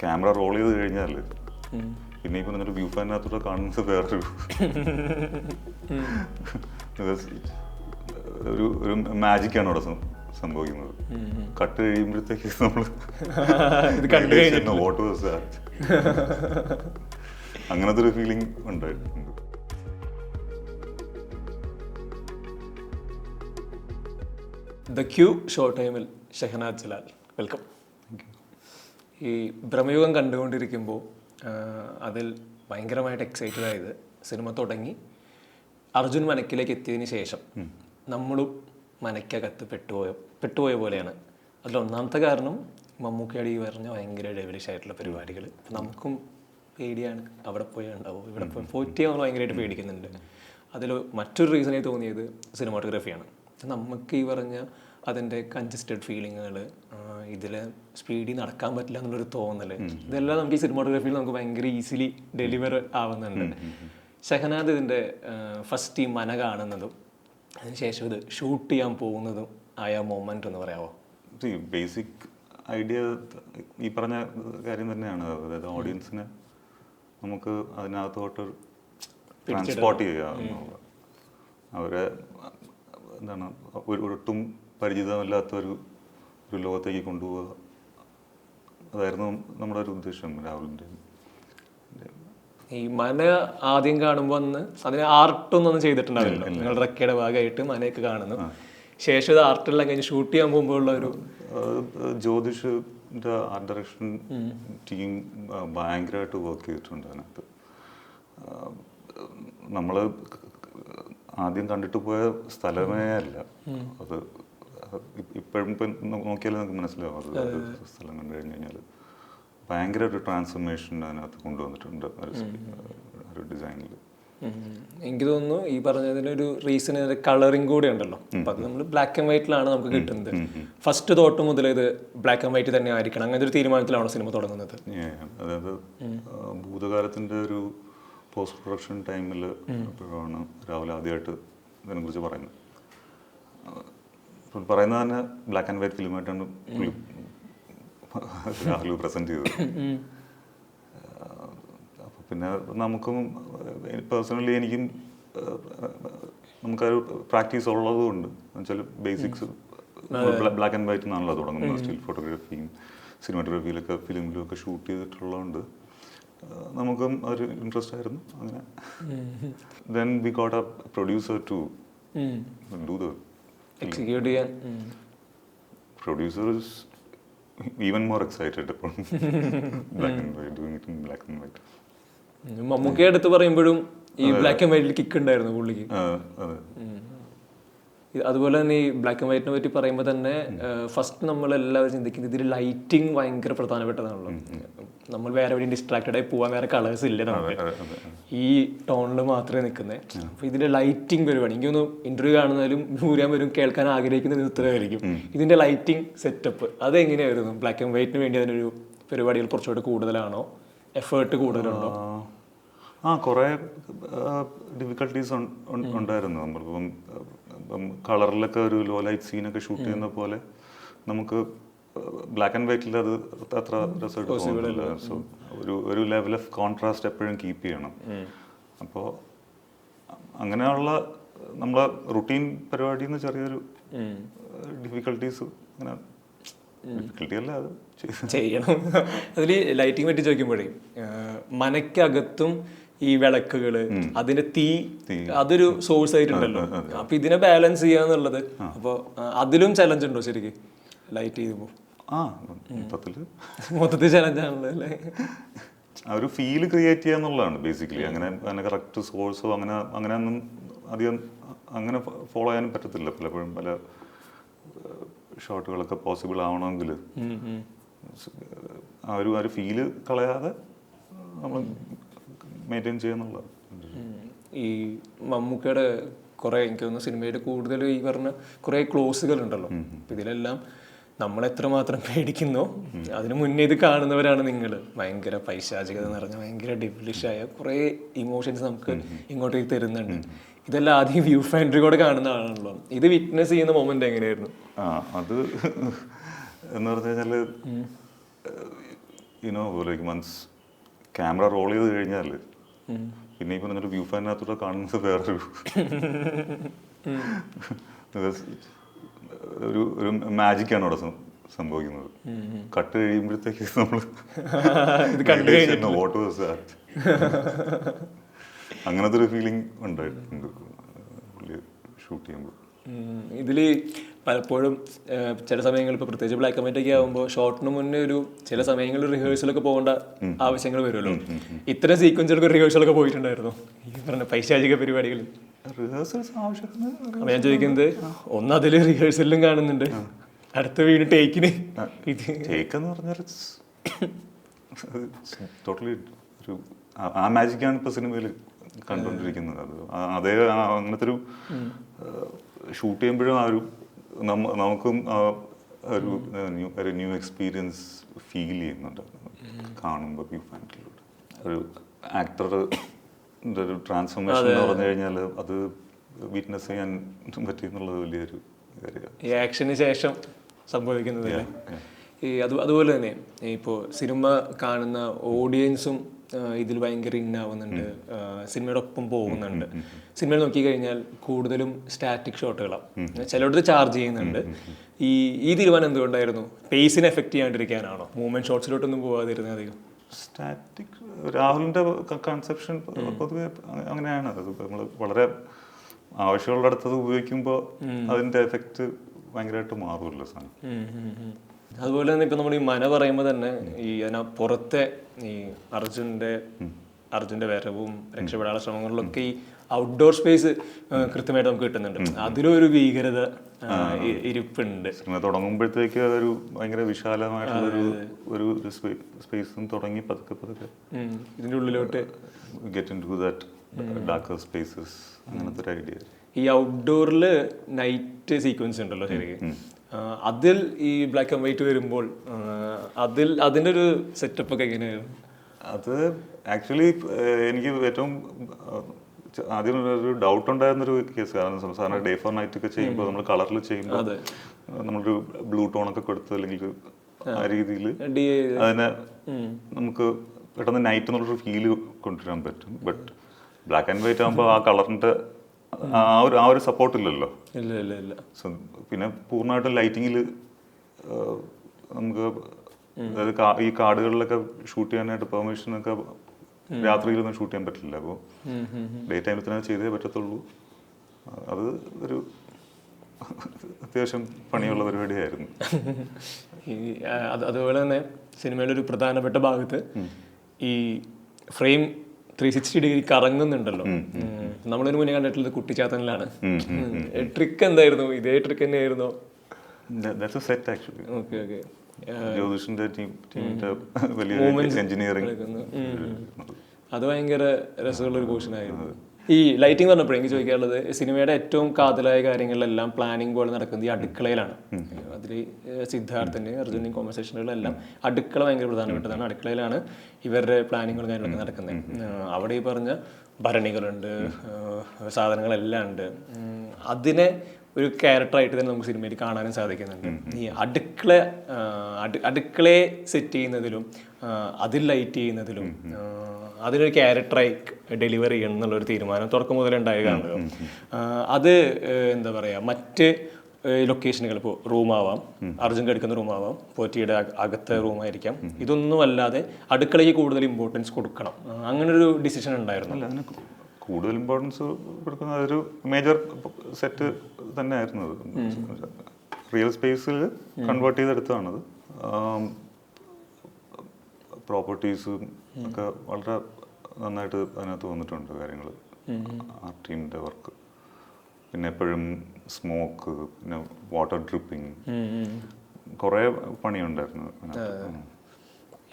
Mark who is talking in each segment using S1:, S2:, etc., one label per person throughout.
S1: Camera roll ചെയ്ത് കഴിഞ്ഞാൽ പിന്നെ ഇപ്പൊ നിങ്ങളുടെ വ്യൂ ഫാനിനകത്തോടെ കാണുന്നത് വേറൊരു ഒരു ഒരു മാജിക്കാണ് അവിടെ സംഭവിക്കുന്നത്. കട്ട് കഴിയുമ്പോഴത്തേക്ക് നമ്മൾ വോട്ട് അങ്ങനത്തെ ഒരു ഫീലിംഗ് ഉണ്ടായിട്ടുണ്ട്.
S2: ദ ക്യൂ ഷോ ടൈമിൽ ഷെഹനാദ് ജലാൽ. വെൽക്കം ഈ ഭ്രമയുഗം കണ്ടുകൊണ്ടിരിക്കുമ്പോൾ അതിൽ ഭയങ്കരമായിട്ട് എക്സൈറ്റഡ് ആയത് സിനിമ തുടങ്ങി അർജുൻ മനക്കിലേക്ക് എത്തിയതിന് ശേഷം നമ്മളും മനക്കകത്ത് പെട്ടുപോയ പെട്ടുപോയ പോലെയാണ്. അതിൽ ഒന്നാമത്തെ കാരണം മമ്മൂക്കയുടെ ഈ പറഞ്ഞ ഭയങ്കര ഡെവലിഷ് ആയിട്ടുള്ള പരിപാടികൾ നമുക്കും പേടിയാണ്. അവിടെ പോയി ഉണ്ടാവും. ഇവിടെ പോയി പോയിട്ട് നമ്മൾ ഭയങ്കരമായിട്ട് പേടിക്കുന്നുണ്ട്. അതിൽ മറ്റൊരു റീസണായി തോന്നിയത് സിനിമാറ്റോഗ്രഫിയാണ് നമുക്ക് ഈ പറഞ്ഞ അതിന്റെ കൺജസ്റ്റഡ് ഫീലിങ്ങുകൾ ഇതിൽ സ്പീഡിൽ നടക്കാൻ പറ്റില്ല എന്നുള്ളൊരു തോന്നൽ ഇതെല്ലാം നമുക്ക് ഈ സിനിമാറ്റോഗ്രഫിയിൽ നമുക്ക് ഭയങ്കര ഈസിലി ഡെലിവർ ആവുന്നുണ്ട്. ഷഹനാദ് ഇതിന്റെ ഫസ്റ്റ് ഈ മന കാണുന്നതും അതിനുശേഷം ഇത് ഷൂട്ട് ചെയ്യാൻ പോകുന്നതും ആയ മൊമെന്റ് എന്ന് പറയാമോ
S1: ബേസിക് ഐഡിയ ഈ പറഞ്ഞ കാര്യം തന്നെയാണ്. അതായത് ഓഡിയൻസിന് നമുക്ക് അതിനകത്തോട്ട് ട്രാൻസ്പോർട്ട് ചെയ്യുക അവരെ എന്താണ് ഒരു ഒട്ടും പരിചിതമല്ലാത്ത ഒരു ഒരു ലോകത്തേക്ക് കൊണ്ടുപോവുക. അതായിരുന്നു നമ്മുടെ ഒരു ഉദ്ദേശം രാഹുലിന്റെ
S2: ഈ മന ആദ്യം കാണുമ്പോൾ അന്ന് അതിന് ആർട്ടൊന്നും ചെയ്തിട്ടുണ്ടാവില്ല. നിങ്ങൾ റക്കയുടെ ഭാഗമായിട്ട് മനയൊക്കെ കാണുന്നു. ശേഷം ഇത് ആർട്ടെല്ലാം കഴിഞ്ഞ് ഷൂട്ട് ചെയ്യാൻ പോകുമ്പോഴുള്ള ഒരു
S1: ജ്യോതിഷിന്റെ ആർട്ട് ഡയറക്ഷൻ ടീം ഭയങ്കരമായിട്ട് വർക്ക് ചെയ്തിട്ടുണ്ട് അതിനകത്ത്. നമ്മൾ ആദ്യം കണ്ടിട്ട് പോയ സ്ഥലമേ അല്ല. അത് ഇപ്പോഴും ഇപ്പം നോക്കിയാലേ നമുക്ക് മനസ്സിലാവും അത് സ്ഥലം കണ്ടു കഴിഞ്ഞ് കഴിഞ്ഞാൽ. ഭയങ്കര ഒരു ട്രാൻസ്ഫർമേഷൻ അതിനകത്ത് കൊണ്ടുവന്നിട്ടുണ്ട് ഒരു ഡിസൈനിൽ
S2: എനിക്ക് തോന്നുന്നു ഈ പറഞ്ഞതിനൊരു റീസൺ കളറിങ് കൂടെ ഉണ്ടല്ലോ. അപ്പൊ അത് നമ്മൾ ബ്ലാക്ക് ആൻഡ് വൈറ്റിലാണ് നമുക്ക് കിട്ടുന്നത്. ഫസ്റ്റ് തോട്ട് മുതൽ ഇത് ബ്ലാക്ക് ആൻഡ് വൈറ്റ് തന്നെ ആയിരിക്കണം. അങ്ങനത്തെ ഒരു തീരുമാനത്തിലാണ് സിനിമ തുടങ്ങുന്നത്.
S1: അതായത് ഭൂതകാലത്തിന്റെ ഒരു പോസ്റ്റ് പ്രൊഡക്ഷൻ ടൈമിൽ അപ്പോഴാണ് രാവിലെ ആദ്യമായിട്ട് ഇതിനെക്കുറിച്ച് പറയുന്നത്? പറയുന്നത് തന്നെ ബ്ലാക്ക് ആൻഡ് വൈറ്റ് ഫിലിമായിട്ടാണ് രാഹുൽ പ്രസന്റ് ചെയ്തത്. അപ്പോൾ പിന്നെ നമുക്കും പേഴ്സണലി എനിക്കും നമുക്കൊരു പ്രാക്ടീസ് ഉള്ളത് കൊണ്ട് എന്നുവെച്ചാൽ ബേസിക്സ് ബ്ലാക്ക് ആൻഡ് വൈറ്റ് നല്ല തുടങ്ങുന്നത്. സ്റ്റിൽ ഫോട്ടോഗ്രാഫിയും സിനിമാറ്റോഗ്രാഫിയിലൊക്കെ ഫിലിമിലും ഒക്കെ ഷൂട്ട് ചെയ്തിട്ടുള്ളതുകൊണ്ട് നമുക്കും അതൊരു ഇൻട്രസ്റ്റ് ആയിരുന്നു അങ്ങനെ. Then we got a producer to do the
S2: execute ചെയ്യാൻ ഉം.
S1: producer is even more excited about black and white, doing it in black and white.
S2: ഉം. മമ്മൂക്കയെ അടുത്ത് പറയുമ്പോഴും ഈ ബ്ലാക്ക് ആൻഡ് വൈറ്റിൽ കിക്ക് ഉണ്ടായിരുന്നു പുള്ളിക്ക് അതുപോലെ തന്നെ ഈ ബ്ലാക്ക് ആൻഡ് വൈറ്റിനെ പറ്റി പറയുമ്പോൾ തന്നെ ഫസ്റ്റ് നമ്മൾ എല്ലാവരും ചിന്തിക്കുന്നത് ഇതിൽ ലൈറ്റിംഗ് ഭയങ്കര പ്രധാനപ്പെട്ടതാണല്ലോ. നമ്മൾ വേറെ എവിടെയും ഡിസ്ട്രാക്റ്റഡ് ആയി പോകാൻ വേറെ കളേഴ്സ് ഇല്ല നമുക്ക്. ഈ ടോണിൽ മാത്രമേ നിൽക്കുന്നത് അപ്പൊ ഇതിന്റെ ലൈറ്റിംഗ് പരിപാടി എനിക്കൊന്ന് ഇന്റർവ്യൂ കാണുന്നതിലും ഊരാൻ വരും കേൾക്കാൻ ആഗ്രഹിക്കുന്നത് ഇത്രയായിരിക്കും. ഇതിന്റെ ലൈറ്റിംഗ് സെറ്റപ്പ് അതെങ്ങനെയായിരുന്നു? ബ്ലാക്ക് ആൻഡ് വൈറ്റിന് വേണ്ടി അതിനൊരു പരിപാടികൾ കുറച്ചുകൂടെ കൂടുതലാണോ? എഫേർട്ട് കൂടുതലുണ്ടോ?
S1: ആ, കുറേ ഡിഫിക്കൽട്ടീസ് ഉണ്ടായിരുന്നു. നമ്മളിപ്പം ഇപ്പം കളറിലൊക്കെ ഒരു ലോ ലൈറ്റ് സീനൊക്കെ ഷൂട്ട് ചെയ്യുന്ന പോലെ നമുക്ക് ബ്ലാക്ക് ആൻഡ് വൈറ്റിൽ അത് അത്ര റിസൾട്ട് തോന്നുന്നില്ല. സോ ഒരു ഒരു ലെവൽ ഓഫ് കോൺട്രാസ്റ്റ് എപ്പോഴും കീപ്പ് ചെയ്യണം. അപ്പോൾ അങ്ങനെയുള്ള നമ്മളെ റുട്ടീൻ പരിപാടിയിൽ നിന്ന് ചെറിയൊരു ഡിഫിക്കൽട്ടീസ് അങ്ങനെ ഡിഫിക്കൽട്ടി അല്ല അത്
S2: ചെയ്യണം. അതിൽ ലൈറ്റിംഗ് പറ്റി ചോദിക്കുമ്പോഴേ മനക്കകത്തും ഈ വിളക്കുകൾ അതിന്റെ തീ അതൊരു സോഴ്സ് ആയിട്ടുണ്ടല്ലോ. അപ്പൊ ഇതിനെ ബാലൻസ് ചെയ്യാന്നുള്ളത്. അപ്പൊ അതിലും ചലഞ്ച് ഉണ്ടോ ശരിക്ക്? ലൈറ്റ് ചെയ്യുമ്പോൾ
S1: ആ മൊത്തത്തിൽ.
S2: മൊത്തത്തിൽ ചലഞ്ച് ആണല്ലോ അല്ലേ?
S1: ആ ഒരു ഫീൽ ക്രിയേറ്റ് ചെയ്യുക എന്നുള്ളതാണ് ബേസിക്കലി അങ്ങനെ അങ്ങനെ കറക്റ്റ് സോഴ്സോ അങ്ങനെ അങ്ങനെ ഒന്നും അധികം അങ്ങനെ ഫോളോ ചെയ്യാനും പറ്റത്തില്ല പലപ്പോഴും. പല ഷോട്ടുകളൊക്കെ പോസിബിൾ ആവണമെങ്കിൽ. ആ ഒരു ആ ഒരു ഫീൽ കളയാതെ നമ്മൾ മെയിന്റെയിൻ
S2: ചെയ്യുന്നുള്ളത്. ഈ മമ്മൂക്കയുടെ കുറേ എനിക്ക് തോന്നുന്നു സിനിമയിൽ കൂടുതൽ ഈ പറഞ്ഞ കുറേ ക്ലോസുകൾ ഉണ്ടല്ലോ ഇതിലെല്ലാം നമ്മൾ എത്രമാത്രം പേടിക്കുന്നു അതിനു മുന്നേ ഇത് കാണുന്നവരാണ് നിങ്ങൾ ഭയങ്കര പൈശാചികത നിറഞ്ഞ ഭയങ്കര ആയ കുറേ ഇമോഷൻസ് നമുക്ക് ഇങ്ങോട്ടേക്ക് തരുന്നുണ്ട്. ഇതെല്ലാം ആദ്യം വ്യൂ ഫാൻഡറി കൂടെ കാണുന്ന ആളാണല്ലോ. ഇത് വിറ്റ്നസ് ചെയ്യുന്ന മൊമെന്റ് എങ്ങനെയായിരുന്നു?
S1: ആ അത് എന്ന് പറഞ്ഞു കഴിഞ്ഞാൽ you know like months camera roll ചെയ്ത് കഴിഞ്ഞാൽ പിന്നെ ഈ പറഞ്ഞൊരു വ്യൂ ഫാനിനകത്തൂടെ കാണുന്നത് വേറൊരു ഒരു ഒരു മാജിക്കാണ് അവിടെ സംഭവിക്കുന്നത്. കട്ട് കഴിയുമ്പോഴത്തേക്ക് നമ്മൾ വോട്ട് വാസ് ദാറ്റ് അങ്ങനത്തെ ഒരു ഫീലിംഗ് ഉണ്ടായിട്ടുണ്ട്. പുള്ളി ഷൂട്ട് ചെയ്യുമ്പോൾ
S2: ഉം. ഇതിൽ പലപ്പോഴും ചില സമയങ്ങളിൽ ഇപ്പോൾ പ്രത്യേകിച്ച് ബ്ലാക്ക് ആൻഡ് വൈറ്റ് ഒക്കെ ആകുമ്പോൾ ഷോർട്ടിന് മുന്നേ ഒരു ചില സമയങ്ങളിൽ റിഹേഴ്സലൊക്കെ പോകേണ്ട ആവശ്യങ്ങൾ വരുമല്ലോ. ഇത്തരം സീക്വൻസുകൾക്ക് റിഹേഴ്സലൊക്കെ പോയിട്ടുണ്ടായിരുന്നു? ഈ പറഞ്ഞ പൈശാചിക പരിപാടികൾ
S1: റിഹേഴ്സൽസ്
S2: ഞാൻ ചോദിക്കുന്നത് ഒന്ന് അതിൽ റിഹേഴ്സലിലും കാണുന്നുണ്ട്. അടുത്ത വീട് ടേക്കിന്
S1: ടേക്ക് എന്ന് പറഞ്ഞാൽ ടോട്ടലി ഒരു ആ- മാജിക്കാണ് ഇപ്പോൾ സിനിമയിൽ കണ്ടുകൊണ്ടിരിക്കുന്നത്. അത് അതേ അങ്ങനത്തെ ഒരു ഷൂട്ട് ചെയ്യുമ്പോഴും ആ ഒരു നമുക്കും ആ ഒരു ന്യൂ ഒരു ന്യൂ എക്സ്പീരിയൻസ് ഫീൽ ചെയ്യുന്നുണ്ട്. കാണുമ്പോൾ വ്യൂ ഫാന്റിലൂടെ ഒരു ആക്ടറുടെ ഒരു ട്രാൻസ്ഫോർമേഷൻ എന്ന് പറഞ്ഞു കഴിഞ്ഞാൽ അത് വിറ്റ്നസ് ചെയ്യാൻ പറ്റിയെന്നുള്ളത് വലിയൊരു കാര്യമാണ്.
S2: ഈ ആക്ഷന് ശേഷം സംഭവിക്കുന്നത് ഈ അത് അതുപോലെ തന്നെ ഇപ്പോൾ സിനിമ കാണുന്ന ഓഡിയൻസും ഇതിൽ ഭയങ്കര ഇന്നാവുന്നുണ്ട് സിനിമയുടെ ഒപ്പം പോകുന്നുണ്ട്. സിനിമയിൽ നോക്കിക്കഴിഞ്ഞാൽ കൂടുതലും സ്റ്റാറ്റിക് ഷോട്ടുകളാണ് ചിലയിടത്ത് ചാർജ് ചെയ്യുന്നുണ്ട്. ഈ ഈ തീരുമാനം എന്തുകൊണ്ടായിരുന്നു? പേസിനെ എഫക്റ്റ് ചെയ്യാണ്ടിരിക്കാനാണോ? മൂവ്മെന്റ് ഷോട്ട്സിലോട്ടൊന്നും പോകാതിരുന്നത് അധികം?
S1: സ്റ്റാറ്റിക് രാഹുലിന്റെ കൺസെപ്ഷൻ പൊതുവെ അങ്ങനെയാണ്. അത് നമ്മൾ വളരെ ആവശ്യമുള്ളിടത്തത് ഉപയോഗിക്കുമ്പോൾ അതിന്റെ എഫക്റ്റ് ഭയങ്കരമായിട്ട് മാറുമല്ലോ സാധനം.
S2: അതുപോലെ തന്നെ ഇപ്പൊ നമ്മൾ ഈ മന പറയുമ്പോൾ തന്നെ ഈ അതിനാ പുറത്തെ ഈ അർജുന്റെ അർജുന്റെ വരവും രക്ഷപ്പെടാനുള്ള ശ്രമങ്ങളിലൊക്കെ ഈ ഔട്ട്ഡോർ സ്പേസ് കൃത്യമായിട്ട് നമുക്ക് കിട്ടുന്നുണ്ട്. അതിലൊരു ഭീകരത ഇരിപ്പുണ്ട്.
S1: സിനിമ തുടങ്ങുമ്പോഴത്തേക്ക് ഒരു ഭയങ്കര വിശാലമായിട്ടുള്ള ഒരു സ്പേസും തുടങ്ങി പതുക്കെ പതുക്കെ.
S2: ഉം. ഇതിന്റെ ഉള്ളിലോട്ട്
S1: get into that darker spaces അങ്ങനത്തെ ഒരു ഐഡിയ
S2: ഈ ഔട്ട്ഡോറിൽ നൈറ്റ് സീക്വൻസ് ഉണ്ടല്ലോ ശരിക്കും. അതിൽ ഈ ബ്ലാക്ക് ആൻഡ് വൈറ്റ് വരുമ്പോൾ അതിൽ അതിന്റെ ഒരു സെറ്റപ്പ് ഒക്കെ എങ്ങനെയായിരുന്നു
S1: അത് ആക്ച്വലി എനിക്ക് ഏറ്റവും ആദ്യം ഒരു ഡൗട്ട് ഉണ്ടായിരുന്നൊരു കേസ് കാരണം സാധാരണ ഡേ ഫോർ നൈറ്റ് ഒക്കെ ചെയ്യുമ്പോൾ നമ്മൾ കളറിൽ ചെയ്യുമ്പോൾ. നമ്മളൊരു ബ്ലൂ ടോൺ ഒക്കെ കൊടുത്ത് അല്ലെങ്കിൽ ആ. രീതിയിൽ അതിനെ നമുക്ക് പെട്ടെന്ന് നൈറ്റ് എന്നുള്ളൊരു ഫീൽ കൊണ്ടുവരാൻ പറ്റും. ബട്ട് ബ്ലാക്ക് ആൻഡ് വൈറ്റ് ആകുമ്പോൾ ആ കളറിന്റെ ആ ഒരു ആ ഒരു സപ്പോർട്ട് ഇല്ലല്ലോ
S2: ഇല്ല ഇല്ല. ഇല്ല
S1: പിന്നെ പൂർണമായിട്ടും ലൈറ്റിങ്ങിൽ നമുക്ക് അതായത് ഈ കാടുകളിലൊക്കെ ഷൂട്ട് ചെയ്യാനായിട്ട് പെർമിഷൻ ഒക്കെ രാത്രിയിലൊന്നും ഷൂട്ട് ചെയ്യാൻ പറ്റില്ല. അപ്പോൾ ഡേ ടൈമിൽ തന്നെ ചെയ്തേ പറ്റത്തുള്ളൂ. അത് ഒരു അത്യാവശ്യം പണിയുള്ള പരിപാടിയായിരുന്നു.
S2: അതുപോലെ തന്നെ സിനിമയിലെ ഒരു പ്രധാനപ്പെട്ട ഭാഗത്ത് ഈ ഫ്രെയിം ത്രീ സിക്സ്റ്റി ഡിഗ്രി കറങ്ങുന്നുണ്ടല്ലോ. നമ്മളതിന് മുന്നേ കണ്ടിട്ടുള്ളത് കുട്ടിച്ചാത്തനിലാണ്. ട്രിക്ക് എന്തായിരുന്നു? ഇതേ trick തന്നെയായിരുന്നോ.
S1: That's a set actually
S2: okay okay
S1: ജ്യോതിഷിന്റെ team ടീമിന്റെ വലിയ എഞ്ചിനീയറിംഗ്
S2: അത് ഭയങ്കര രസമുള്ള ഒരു പോർഷൻ ആയിരുന്നു ഈ ലൈറ്റിംഗ് പറഞ്ഞപ്പോൾ എനിക്ക് ചോദിക്കാനുള്ളത് സിനിമയുടെ ഏറ്റവും കാതലായ കാര്യങ്ങളിലെല്ലാം പ്ലാനിങ് പോലെ നടക്കുന്നത് ഈ അടുക്കളയിലാണ്. അതിൽ സിദ്ധാർത്ഥന്റെ അർജുന്റെയും കോൺവെർസേഷനുകളെല്ലാം അടുക്കള ഭയങ്കര പ്രധാനപ്പെട്ടതാണ്. അടുക്കളയിലാണ് ഇവരുടെ പ്ലാനിങ്ങുകളും കാര്യങ്ങളൊക്കെ നടക്കുന്നത്. അവിടെ ഈ പറഞ്ഞ ഭരണികളുണ്ട് സാധനങ്ങളെല്ലാം ഉണ്ട്. അതിനെ ഒരു ക്യാരക്ടറായിട്ട് തന്നെ നമുക്ക് സിനിമയിൽ കാണാനും സാധിക്കുന്നുണ്ട്. ഈ അടുക്കള അടുക്കളയെ സെറ്റ് ചെയ്യുന്നതിലും അതിൽ ലൈറ്റ് ചെയ്യുന്നതിലും അതിനൊരു ക്യാരക്ടറായി ഡെലിവറി ചെയ്യണം എന്നുള്ളൊരു തീരുമാനം തുടക്കം മുതലേ ഉണ്ടായതാണല്ലോ ആ, അത് എന്താ പറയുക മറ്റ് ലൊക്കേഷനുകൾ ഇപ്പോൾ റൂമാവാം. അർജുൻ കടിക്കുന്ന റൂമാവാം. പോറ്റിയുടെ അക- അകത്തെ റൂമായിരിക്കാം. ഇതൊന്നും അല്ലാതെ അടുക്കളയ്ക്ക് കൂടുതൽ ഇമ്പോർട്ടൻസ് കൊടുക്കണം. അങ്ങനെ അങ്ങനൊരു ഡിസിഷൻ ഉണ്ടായിരുന്നു.
S1: കൂടുതൽ ഇമ്പോർട്ടൻസ് കൊടുക്കുന്ന ഒരു മേജർ സെറ്റ് തന്നെയായിരുന്നു അത്. റിയൽ സ്പേസിൽ കൺവേർട്ട് ചെയ്തെടുത്തതാണത്. പ്രോപ്പർട്ടീസും ഒക്കെ വളരെ നന്നായിട്ട് അതിനകത്ത് വന്നിട്ടുണ്ട് കാര്യങ്ങൾ. ആ ടീമിന്റെ വർക്ക്. പിന്നെ എപ്പോഴും സ്മോക്ക് പിന്നെ വാട്ടർ ഡ്രിപ്പിംഗ്. കുറേ പണിയുണ്ടായിരുന്നു.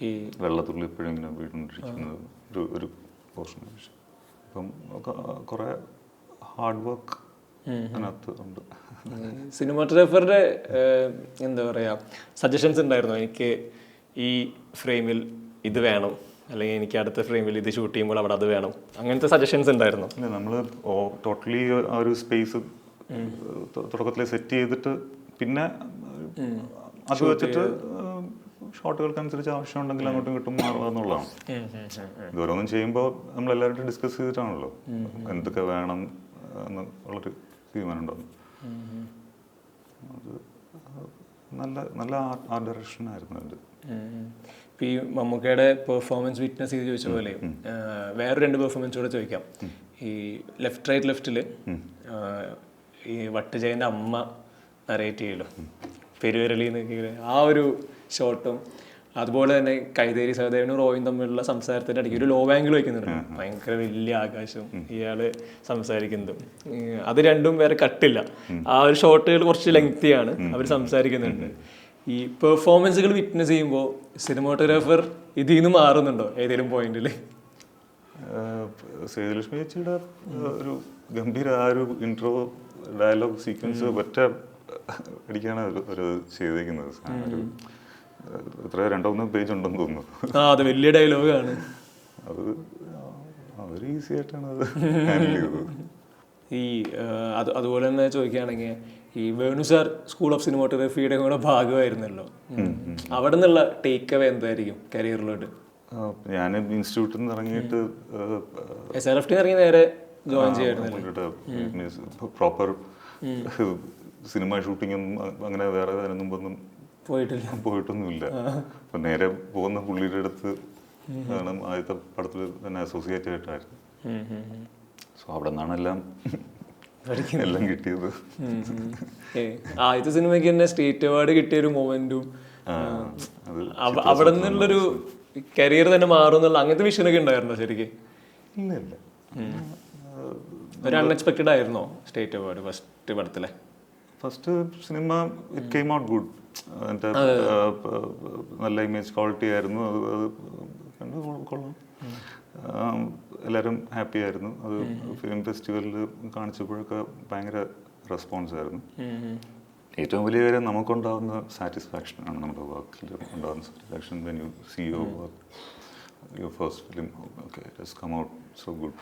S2: ഈ
S1: വെള്ളത്തുള്ളി എപ്പോഴും ഇങ്ങനെ വീടുകൊണ്ടിരിക്കുന്നത് ഒരു ഒരു പോർഷൻ അപ്പം കുറേ ഹാർഡ് വർക്ക് അതിനകത്ത് ഉണ്ട്.
S2: സിനിമാറ്റോഗ്രാഫറുടെ എന്താ പറയുക സജഷൻസ് ഉണ്ടായിരുന്നു? എനിക്ക് ഈ ഫ്രെയിമിൽ ഇത് വേണം. അല്ലെങ്കിൽ എനിക്ക് അടുത്ത ഫ്രെയിമിൽ ഇത് ഷൂട്ട് ചെയ്യുമ്പോൾ അവിടെ അത് വേണം. അങ്ങനത്തെ സജഷൻസ് ഉണ്ടായിരുന്നു.
S1: നമ്മൾ ടോട്ടലി ആ ഒരു സ്പേസ് തുടക്കത്തിൽ സെറ്റ് ചെയ്തിട്ട് പിന്നെ അത് വെച്ചിട്ട് ഷോട്ടുകൾക്ക് അനുസരിച്ച് ആവശ്യമുണ്ടെങ്കിൽ അങ്ങോട്ടും കിട്ടും മാറുക എന്നുള്ളതാണ്. ഇത് ഓരോന്നും ചെയ്യുമ്പോൾ നമ്മൾ എല്ലാവരും ഡിസ്കസ് ചെയ്തിട്ടാണല്ലോ. എന്തൊക്കെ വേണം എന്ന് ഉള്ളൊരു തീരുമാനം ഉണ്ടാവും അത് നല്ല നല്ല ആർട്ട് ഡയറക്ഷൻ ആയിരുന്നു അതിന്റെ.
S2: ഇപ്പൊ ഈ മമ്മൂക്കയുടെ പെർഫോമൻസ് വിറ്റ്നസ് ചെയ്ത് ചോദിച്ച പോലെ വേറെ രണ്ട് പെർഫോമൻസ് കൂടെ ചോദിക്കാം. ഈ ലെഫ്റ്റ് റൈറ്റ് ലെഫ്റ്റിൽ ഈ വട്ടുജയന്റെ അമ്മ നറേറ്റ് ചെയ്യലോ? പെരുവരളി എന്നൊക്കെ ആ ഒരു ഷോട്ടും അതുപോലെ തന്നെ കൈതേരി സഹദേവനും റോയും തമ്മിലുള്ള സംസാരത്തിന്റെ ഇടയ്ക്ക് ഒരു ലോ ആംഗിൾ വയ്ക്കുന്നുണ്ട്. ഭയങ്കര വലിയ ആകാശം ഇയാൾ സംസാരിക്കുന്നതും. അത് രണ്ടും വേറെ കട്ടില്ല ആ ഒരു ഷോട്ടുകൾ കുറച്ച് ലെങ്തിയാണ് അവർ സംസാരിക്കുന്നുണ്ട്. ഈ പെർഫോമൻസുകൾ വിറ്റ്നസ് ചെയ്യുമ്പോൾ സിനിമാട്ടോഗ്രാഫർ ഇതിൽ നിന്ന് മാറുന്നുണ്ടോ ഏതെങ്കിലും പോയിന്റിൽ
S1: സേതുലക്ഷ്മി ചേച്ചിയുടെ ഒരു ഗംഭീര ആ ഒരു ഇൻട്രോ ഡയലോഗ് സീക്വൻസ് ഒറ്റ അടിക്കാണ് ഒരു ചെയ്തേക്കുന്നത് ഒരു എത്ര രണ്ടോ മൂന്നോ പേജ് ഉണ്ടെന്ന് തോന്നുന്നു.
S2: ആ അത് വലിയ ഡയലോഗാണ്
S1: അത് അവർ ഈസി ആയിട്ടാണ് അത് ഹാൻഡിൽ ചെയ്തത്.
S2: ഈ അത് അതുപോലെ തന്നെ ചോദിക്കുകയാണെങ്കിൽ ഈ വേണു സാർ സ്കൂൾ ഓഫ് സിനിമോട്ടോഗ്രഫിയുടെ കൂടെ ഭാഗമായിരുന്നല്ലോ. അവിടെ നിന്നുള്ള ടേക്ക് അവേ എന്തായിരിക്കും കരിയറിലോട്ട്
S1: ഞാൻ ഇൻസ്റ്റിറ്റ്യൂട്ടിൽ നിന്ന് ഇറങ്ങിയിട്ട്
S2: എസ് ആർ എഫ് ടി ഇറങ്ങി നേരെ ജോയിൻ ചെയ്യായിരുന്നു
S1: പ്രോപ്പർ സിനിമ ഷൂട്ടിംഗ് ഒന്നും അങ്ങനെ വേറെ അതിന് മുമ്പൊന്നും
S2: പോയിട്ടില്ല.
S1: പോയിട്ടൊന്നുമില്ല. അപ്പൊ നേരെ പോകുന്ന പുള്ളിയുടെ അടുത്ത് ആണ് ആദ്യത്തെ പടത്തിൽ തന്നെ അസോസിയേറ്റ് ആയിട്ടായിരുന്നു. സോ അവിടെ നിന്നാണ് എല്ലാം കിട്ടിയത്.
S2: ആ സിനിമയ്ക്ക് തന്നെ സ്റ്റേറ്റ് അവാർഡ് കിട്ടിയ ഒരു മൊമെന്റും അവിടെ നിന്നുള്ളൊരു കരിയർ തന്നെ മാറും എന്നുള്ള അങ്ങനത്തെ വിഷനൊക്കെ ഉണ്ടായിരുന്നോ ശരിക്കും?
S1: ഇല്ല ഇല്ല.
S2: ഒരു അൺഎക്സ്പെക്റ്റഡ് ആയിരുന്നോ state award first പടത്തിലെ?
S1: First cinema it came out good അതിന്റെ നല്ല ഇമേജ് ക്വാളിറ്റി ആയിരുന്നു. അത് അത് കണ്ട് കൊള്ളാം. എല്ലാവരും ഹാപ്പി ആയിരുന്നു. അത് ഫിലിം ഫെസ്റ്റിവലിൽ കാണിച്ചപ്പോഴൊക്കെ ഭയങ്കര റെസ്പോൺസ് ആയിരുന്നു. ഏറ്റവും വലിയ കാര്യം നമുക്കുണ്ടാകുന്ന സാറ്റിസ്ഫാക്ഷൻ ആണ് നമ്മുടെ വർക്കിൽ ഉണ്ടാകുന്ന satisfaction when you see your work your first film okay come out so good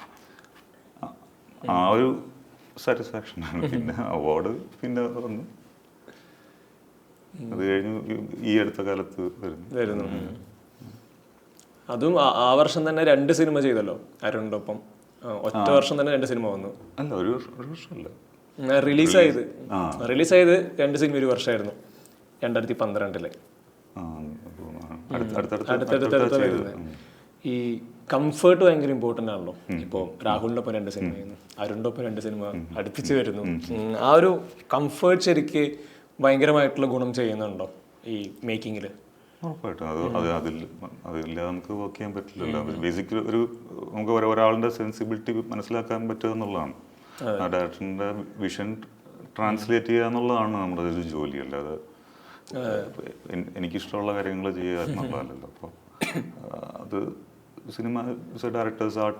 S1: ആ ഒരു സാറ്റിസ്ഫാക്ഷൻ ആണ്. പിന്നെ അവാർഡ് പിന്നെ വന്നു. അത് കഴിഞ്ഞു ഈ- അടുത്ത കാലത്ത് വരുന്നു.
S2: വരുന്നു. അതും ആ- വർഷം തന്നെ രണ്ട് സിനിമ ചെയ്തല്ലോ അരുണിനൊപ്പം. ഒപ്പം ഒറ്റ വർഷം തന്നെ രണ്ട് സിനിമ വന്നു.
S1: അല്ല ഒരു വർഷം- ഒരു വർഷമല്ല.
S2: റിലീസായത്. റിലീസായത് രണ്ട് സിനിമ ഒരു വർഷമായിരുന്നു രണ്ടായിരത്തി
S1: പന്ത്രണ്ടിൽ.
S2: അടുത്തടുത്തടുത്ത്
S1: അടുത്തടുത്ത്
S2: ഈ കംഫേർട്ട് ഭയങ്കര ഇമ്പോർട്ടന്റ് ആണല്ലോ. ഇപ്പോൾ രാഹുലിന്റെ ഒപ്പം രണ്ട് സിനിമ ചെയ്യുന്നു അരുണിന്റെ ഒപ്പം രണ്ട് സിനിമ അടുപ്പിച്ച് വരുന്നു. ആ ഒരു കംഫേർട്ട് ശരിക്ക് ഭയങ്കരമായിട്ടുള്ള ഗുണം ചെയ്യുന്നുണ്ടോ ഈ മേക്കിങ്ങിൽ
S1: ഉറപ്പായിട്ടും. അത് അത് അതിൽ അതില്ലാതെ നമുക്ക് വർക്ക് ചെയ്യാൻ പറ്റില്ലല്ലോ. ബേസിക് ഒരു നമുക്ക് ഒര- ഒരാളുടെ സെൻസിബിലിറ്റി മനസ്സിലാക്കാൻ പറ്റുക എന്നുള്ളതാണ് ആ ഡയറക്ടറിന്റെ വിഷൻ ട്രാൻസ്ലേറ്റ് ചെയ്യുക എന്നുള്ളതാണ് നമ്മുടെ ഒരു ജോലി. അല്ലാതെ എനിക്കിഷ്ടമുള്ള കാര്യങ്ങൾ ചെയ്യുക എന്നുള്ളതല്ലല്ലോ. അപ്പോൾ അത് സിനിമ ഡയറക്ടേഴ്സ് ആർട്ട്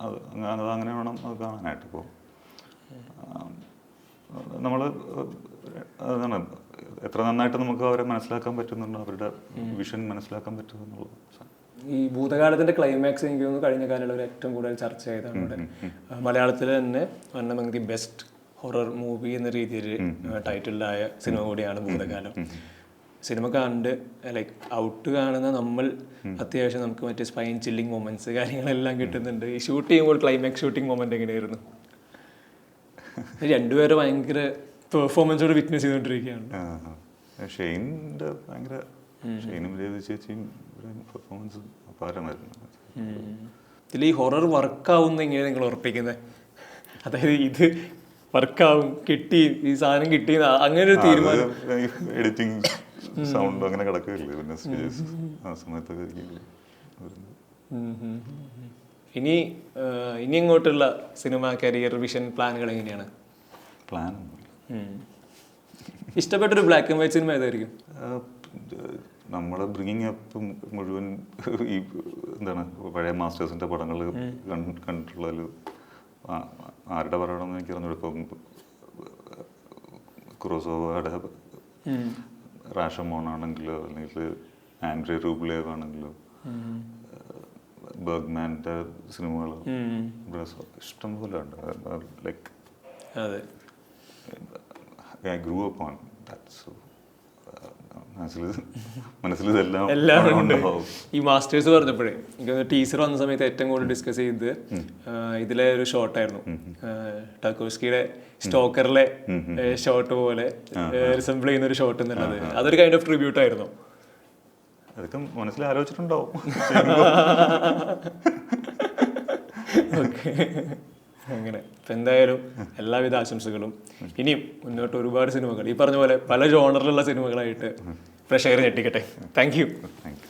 S1: അത് അങ്ങനെ അത് അങ്ങനെ വേണം അത് കാണാനായിട്ട്. ഇപ്പോൾ നമ്മൾ അതാണ് എത്ര നന്നായിട്ട് നമുക്ക് അവരെ മനസ്സിലാക്കാൻ പറ്റുന്നുണ്ടോ? അവരുടെ വിഷൻ മനസ്സിലാക്കാൻ പറ്റുന്നുള്ളത്
S2: ഈ ഭൂതകാലത്തിന്റെ ക്ലൈമാക്സ് എനിക്ക് തോന്നുന്നു കഴിഞ്ഞ കാലയളവിൽ ഏറ്റവും കൂടുതൽ ചർച്ച ചെയ്താണ് ഇവിടെ മലയാളത്തിൽ തന്നെ വന്നമെങ്കിൽ ബെസ്റ്റ് ഹൊറർ മൂവി എന്ന രീതിയിൽ ടൈറ്റിലായ സിനിമ കൂടിയാണ് ഭൂതകാലം. സിനിമ കണ്ട് ലൈക്ക് ഔട്ട് കാണുന്ന നമ്മൾ അത്യാവശ്യം നമുക്ക് മറ്റേ സ്പൈൻ ചില്ലിങ് മൊമെന്റ്സ് കാര്യങ്ങളെല്ലാം കിട്ടുന്നുണ്ട്. ഈ ഷൂട്ട് ചെയ്യുമ്പോൾ ക്ലൈമാക്സ് ഷൂട്ടിംഗ് മൊമെന്റ് എങ്ങനെയായിരുന്നു? രണ്ടുപേരും ഭയങ്കര പെർഫോമൻസോട് വിറ്റ്നസ് ചെയ്തുകൊണ്ടിരിക്കുകയാണ്.
S1: ഷെയിന്റെ ഭയങ്കര ഷെയിനും രവി ചേച്ചിയും പെർഫോമൻസ് അപാരമായിരുന്നു.
S2: ഇതിൽ ഈ ഹൊറർ വർക്കാവുന്ന ഇങ്ങനെ നിങ്ങൾ ഉറപ്പിക്കുന്നത്? അതായത് ഇത് വർക്കാവും കിട്ടി ഈ സാധനം കിട്ടി അങ്ങനെ ഒരു തീരുമാനം.
S1: എഡിറ്റിംഗ് സൗണ്ട് അങ്ങനെ കിടക്കില്ല പിന്നെ സ്റ്റേജസ് ആ സമയത്തൊക്കെ.
S2: ഇനി ഇനി ഇങ്ങോട്ടുള്ള സിനിമ കരിയർ വിഷൻ പ്ലാനുകൾ എങ്ങനെയാണ്?
S1: പ്ലാൻ.
S2: ഇഷ്ടപ്പെട്ടൊരു ബ്ലാക്ക് ആൻഡ് വൈറ്റ് സിനിമ ഏതായിരിക്കും?
S1: നമ്മളെ ബ്രിങ്ങിങ് അപ്പ് മുഴുവൻ ഈ എന്താണ് പഴയ മാസ്റ്റേഴ്സിന്റെ പടങ്ങൾ കണ്ടിട്ടുള്ളതിൽ ആരുടെ പറയണമെന്ന് എനിക്ക് അറിഞ്ഞു ഇപ്പം ക്രോസോവയുടെ റാഷമോൺ ആണെങ്കിലോ അല്ലെങ്കിൽ ആൻഡ്രി റൂബ്ലേവ് ആണെങ്കിലോ ബർഗ്മാന്റെ സിനിമകൾ ഇഷ്ടം പോലെ ഉണ്ട്. ലൈക്ക്
S2: അതെ.
S1: I grew up on that so മനസ്സിൽ മനസ്സിൽ ഇതെല്ലാം
S2: എല്ലാം
S1: ഉണ്ടാവും.
S2: ഈ മാസ്റ്റേഴ്സ് പറഞ്ഞപ്പോഴേ എനിക്ക് ടീച്ചർ വന്ന സമയത്ത് ഏറ്റവും കൂടുതൽ ഡിസ്കസ് ചെയ്തത് ഇതിലെ ഒരു ഷോട്ടായിരുന്നു ടക്കോസ്കിയുടെ സ്റ്റോക്കറിലെ ഷോട്ട് പോലെ റിസംബിൾ ചെയ്യുന്ന ഒരു ഷോട്ട് എന്നുള്ളത്. അതൊരു കൈൻഡ് ഓഫ് ട്രിബ്യൂട്ട് ആയിരുന്നു.
S1: അതൊക്കെ മനസ്സിൽ ആലോചിച്ചിട്ടുണ്ടാവും.
S2: ഓക്കെ അങ്ങനെ. അപ്പം എന്തായാലും എല്ലാവിധ ആശംസകളും. ഇനിയും മുന്നോട്ട് ഒരുപാട് സിനിമകൾ. ഈ പറഞ്ഞ പോലെ പല ജോണറിലുള്ള സിനിമകളായിട്ട് പ്രേക്ഷകരെ ഞെട്ടിക്കട്ടെ. Thank you
S1: thank you